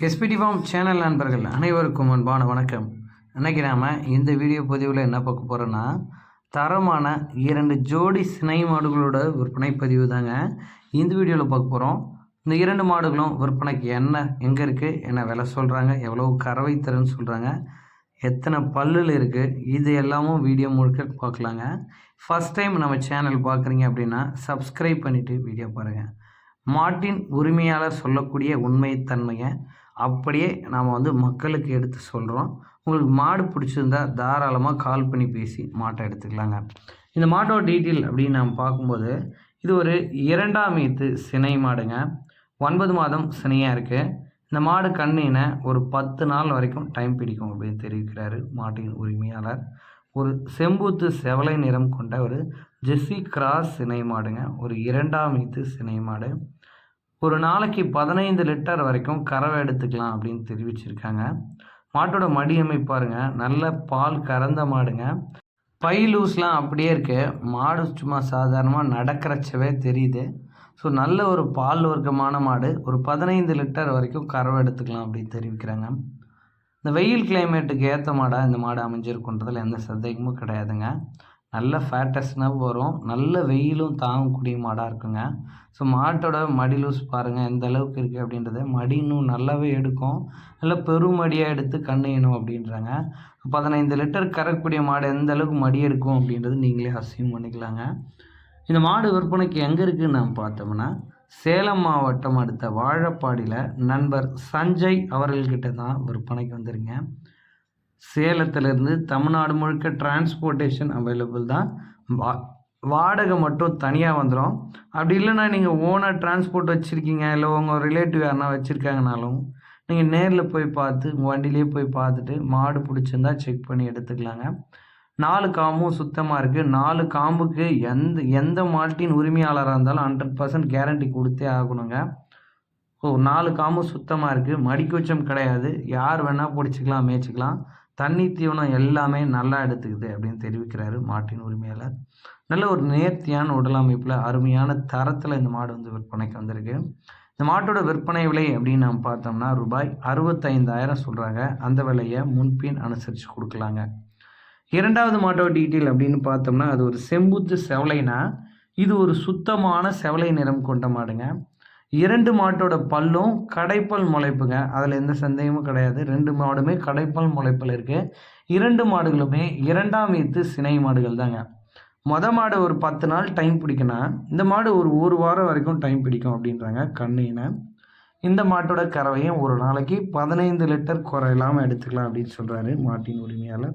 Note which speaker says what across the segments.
Speaker 1: SPD form channel நண்பர்கள் அனைவருக்கும் அன்பான வணக்கம். இன்றைக்கி நாம் இந்த வீடியோ பதிவில் என்ன பார்க்க போகிறோன்னா தரமான இரண்டு ஜோடி சினை மாடுகளோட விற்பனை பதிவு தாங்க இந்த வீடியோவில் பார்க்க போகிறோம் இந்த இரண்டு மாடுகளும் விற்பனைக்கு என்ன எங்கே இருக்குது என்ன விலை சொல்கிறாங்க எவ்வளோ கறவை தருன்னு சொல்கிறாங்க எத்தனை பல்லுல இருக்குது இது எல்லாமும் வீடியோ முழுக்க பார்க்கலாங்க. ஃபஸ்ட் டைம் நம்ம சேனல் பார்க்குறீங்க அப்படின்னா சப்ஸ்கிரைப் பண்ணிவிட்டு வீடியோ பாருங்கள் மாட்டின் உரிமையாளர் சொல்லக்கூடிய உண்மைத்தன்மையை அப்படியே நாம் வந்து மக்களுக்கு எடுத்து சொல்கிறோம் உங்களுக்கு மாடு பிடிச்சிருந்தா தாராளமாக கால் பண்ணி பேசி மாட்டை எடுத்துக்கலாங்க. இந்த மாட்டோட டீட்டெயில் அப்படின்னு நாம் பார்க்கும்போது இது ஒரு இரண்டாம் ஈத்து சினை மாடுங்க. ஒன்பது மாதம் சினையாக இருக்குது இந்த மாடு கண்ணின ஒரு பத்து நாள் வரைக்கும் டைம் பிடிக்கும் அப்படின்னு தெரிவிக்கிறாரு மாட்டின் உரிமையாளர். ஒரு செம்பூத்து செவலை நிறம் கொண்ட ஒரு ஜெஸ்ஸி கிராஸ் சினை மாடுங்க. ஒரு இரண்டாம் ஈத்து சினை மாடு. ஒரு நாளைக்கு பதினைந்து லிட்டர் வரைக்கும் கறவை எடுத்துக்கலாம் அப்படின்னு தெரிவிச்சிருக்காங்க. மாட்டோட மடி அமைப்பாருங்க நல்ல பால் கறந்த மாடுங்க. பை லூஸ்லாம் அப்படியே இருக்கு. மாடு சும்மா சாதாரணமாக நடக்கிறச்சவே தெரியுது. ஸோ நல்ல ஒரு பால் வர்க்கமான மாடு. ஒரு பதினைந்து லிட்டர் வரைக்கும் கறவை எடுத்துக்கலாம் அப்படின்னு தெரிவிக்கிறாங்க. இந்த வெயில் கிளைமேட்டுக்கு ஏற்ற மாடாக இந்த மாடு அமைஞ்சிருக்குன்றதில் எந்த சந்தேகமும் கிடையாதுங்க. நல்ல ஃபேட்டஸ்னாக வரும். நல்ல வெயிலும் தாங்கக்கூடிய மாடாக இருக்குங்க. ஸோ மாட்டோட மடி லூஸ் பாருங்கள் எந்த அளவுக்கு இருக்குது அப்படின்றத மடி இன்னும் நல்லாவே எடுக்கும். நல்லா பெருமடியாக எடுத்து கண்ணையணும் அப்படின்றாங்க. பதினைந்து லிட்டர் கறக்கூடிய மாடு எந்த அளவுக்கு மடி எடுக்கும் அப்படின்றது நீங்களே அசியம் பண்ணிக்கலாங்க. இந்த மாடு விற்பனைக்கு எங்கே இருக்குதுன்னு நாம் பார்த்தோம்னா சேலம் மாவட்டம் அடுத்த வாழப்பாடியில் நண்பர் சஞ்சய் அவர்கள்கிட்ட தான் விற்பனைக்கு வந்துருங்க சேலத்துலேருந்து தமிழ்நாடு முழுக்க டிரான்ஸ்போர்ட்டேஷன் அவைலபிள் தான். வா வாடகை மட்டும் தனியாக வந்துடும் அப்படி இல்லைன்னா நீங்கள் ஓனர் டிரான்ஸ்போர்ட் வச்சுருக்கீங்க இல்லை உங்கள் ரிலேட்டிவ் யாருனா வச்சுருக்காங்கனாலும் நீங்கள் நேரில் போய் பார்த்து உங்கள் வண்டியிலே போய் பார்த்துட்டு மாடு பிடிச்சிருந்தா செக் பண்ணி எடுத்துக்கலாங்க. நாலு காம்பும் சுத்தமாக இருக்குது நாலு காம்புக்கு எந்த எந்த மாட்டின் உரிமையாளராக இருந்தாலும் ஹண்ட்ரட் பர்சன்ட் கேரண்டி கொடுத்தே ஆகணுங்க. ஓ நாலு காம்பும் சுத்தமாக இருக்குது மடிக்குச்சம் கிடையாது. யார் வேணால் பிடிச்சிக்கலாம் மேய்ச்சிக்கலாம். தண்ணி தீவனம் எல்லாமே நல்லா எடுத்துக்குது அப்படின்னு தெரிவிக்கிறாரு மாட்டின் உரிமையாளர். நல்ல ஒரு நேர்த்தியான உடல் அமைப்பில் அருமையான தரத்தில் இந்த மாடு வந்து விற்பனைக்கு வந்திருக்கு. இந்த மாட்டோட விற்பனை விலை அப்படின்னு நம்ம பார்த்தோம்னா ரூபாய் அறுபத்தைந்தாயிரம் சொல்கிறாங்க அந்த விலையை முன்பின் அனுசரித்து கொடுக்கலாங்க. இரண்டாவது மாட்டோட டீட்டெயில் அப்படின்னு பார்த்தோம்னா அது ஒரு செம்புத்து செவலைனா இது ஒரு சுத்தமான செவலை நிறம் கொண்ட மாடுங்க. இரண்டு மாட்டோட பல்லும் கடைப்பல் முளைப்புங்க. அதில் எந்த சந்தேகமும் கிடையாது. ரெண்டு மாடுமே கடைப்பல் முளைப்பில் இருக்குது இரண்டு மாடுகளுமே இரண்டாம் ஈத்து சினை மாடுகள் தாங்க மொத மாடு ஒரு பத்து நாள் டைம் பிடிக்குன்னா இந்த மாடு ஒரு ஒரு வாரம் வரைக்கும் டைம் பிடிக்கும் அப்படின்றாங்க கண்ணினை இந்த மாட்டோட கறவையும் ஒரு நாளைக்கு பதினைந்து லிட்டர் குறையில்லாமல் எடுத்துக்கலாம் அப்படின்னு சொல்கிறாரு மாட்டின் உரிமையாளர்.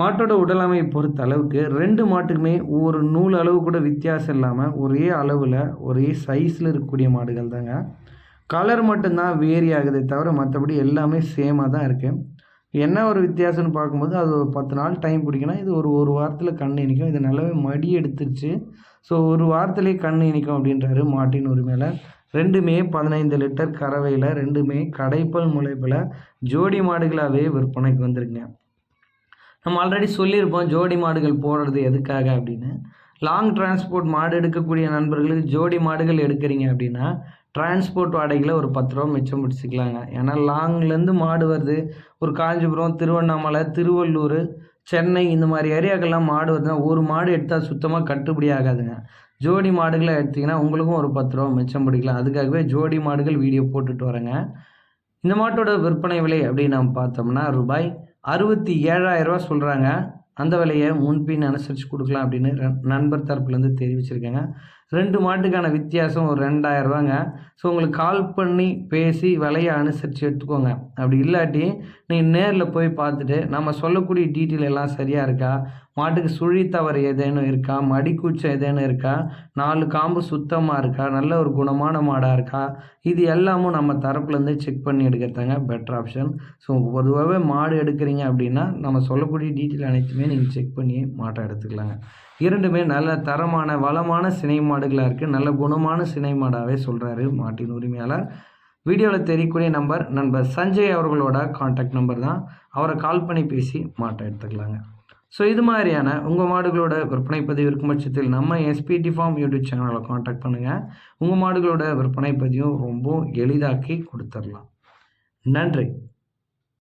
Speaker 1: மாட்டோட உடலமையை பொறுத்த அளவுக்கு ரெண்டு மாட்டுக்குமே ஒரு நூல் அளவு கூட வித்தியாசம் இல்லாமல் ஒரே அளவில் ஒரே சைஸில் இருக்கக்கூடிய மாடுகள் தாங்க கலர் மட்டும்தான் வேரி ஆகுதே தவிர மற்றபடி எல்லாமே சேமாக தான் இருக்குது என்ன ஒரு வித்தியாசம்னு பார்க்கும்போது அது ஒரு பத்து நாள் டைம் பிடிக்கணும் இது ஒரு ஒரு வாரத்தில் கண் இணைக்கும் இது நல்லாவே மடி எடுத்துருச்சு. ஸோ ஒரு வாரத்துலேயே கண் இணைக்கும் அப்படின்றாரு மாட்டின் உரிமையில் ரெண்டுமே பதினைந்து லிட்டர் கறவையில் ரெண்டுமே கடைப்பல் முளைப்பில் ஜோடி மாடுகளாகவே விற்பனைக்கு வந்துருங்க நம்ம ஆல்ரெடி சொல்லியிருப்போம் ஜோடி மாடுகள் போடுறது எதுக்காக அப்படின்னு. லாங் டிரான்ஸ்போர்ட் மாடு எடுக்கக்கூடிய நண்பர்களுக்கு ஜோடி மாடுகள் எடுக்கிறீங்க அப்படின்னா டிரான்ஸ்போர்ட் வாடகையில் ஒரு பத்து ரூபா மிச்சம் பிடிச்சிக்கலாங்க. ஏன்னா லாங்லேருந்து மாடு வருது. ஒரு காஞ்சிபுரம் திருவண்ணாமலை திருவள்ளூர் சென்னை இந்த மாதிரி ஏரியாக்கெல்லாம் மாடு வருதுன்னா ஒரு மாடு எடுத்தால் சுத்தமாக கட்டுப்படி ஆகாதுங்க. ஜோடி மாடுகளை எடுத்திங்கன்னா உங்களுக்கும் ஒரு பத்து ரூபா மிச்சம் பிடிக்கலாம். அதுக்காகவே ஜோடி மாடுகள் வீடியோ போட்டுட்டு வரேங்க. இந்த மாட்டோட விற்பனை விலை அப்படின்னு நம்ம பார்த்தோம்னா ரூபாய் அறுபத்தி ஏழாயிரரூவா சொல்கிறாங்க அந்த விலையை முன்பின் அனுசரித்து கொடுக்கலாம் அப்படின்னு நண்பர் தரப்புலேருந்து தெரிவிச்சிருக்கேங்க. ரெண்டு மாட்டுக்கான வித்தியாசம் ஒரு ரெண்டாயிரம் ரூபாங்க. ஸோ உங்களுக்கு கால் பண்ணி பேசி விலையை அனுசரித்து எடுத்துக்கோங்க. அப்படி இல்லாட்டி நீங்கள் நேரில் போய் பார்த்துட்டு நம்ம சொல்லக்கூடிய டீட்டெயில் எல்லாம் சரியாக இருக்கா? மாட்டுக்கு சுழி தவறு ஏதேனும் இருக்கா? மடிக்கூச்சம் ஏதேனும் இருக்கா? நாலு காம்பு சுத்தமாக இருக்கா? நல்ல ஒரு குணமான மாடாக இருக்கா? இது எல்லாமும் நம்ம தரப்புலேருந்து செக் பண்ணி எடுக்கிறதாங்க பெட்டர் ஆப்ஷன் ஸோ பொதுவாகவே மாடு எடுக்கிறீங்க அப்படின்னா நம்ம சொல்லக்கூடிய டீட்டெயில் அனைத்துமே நீங்கள் செக் பண்ணி மாட்டை எடுத்துக்கலாங்க. இரண்டுமே நல்ல தரமான வளமான சினை மாடுகளாக இருக்குது நல்ல குணமான சினை மாடாகவே சொல்கிறாரு மாட்டின் உரிமையாளர். வீடியோவில் தெரியக்கூடிய நம்பர் நண்பர் சஞ்சய் அவர்களோட காண்டாக்ட் நம்பர் தான். அவரை கால் பண்ணி பேசி மாட்டை எடுத்துக்கலாங்க. ஸோ இது மாதிரியான உங்கள் மாடுகளோட விற்பனை பதிவு இருக்கும் பட்சத்தில் நம்ம எஸ்பிடி ஃபார்ம் யூடியூப் சேனலை காண்டாக்ட் பண்ணுங்கள் உங்கள் மாடுகளோட விற்பனை பதிவும் ரொம்ப எளிதாக்கி கொடுத்துடலாம். நன்றி.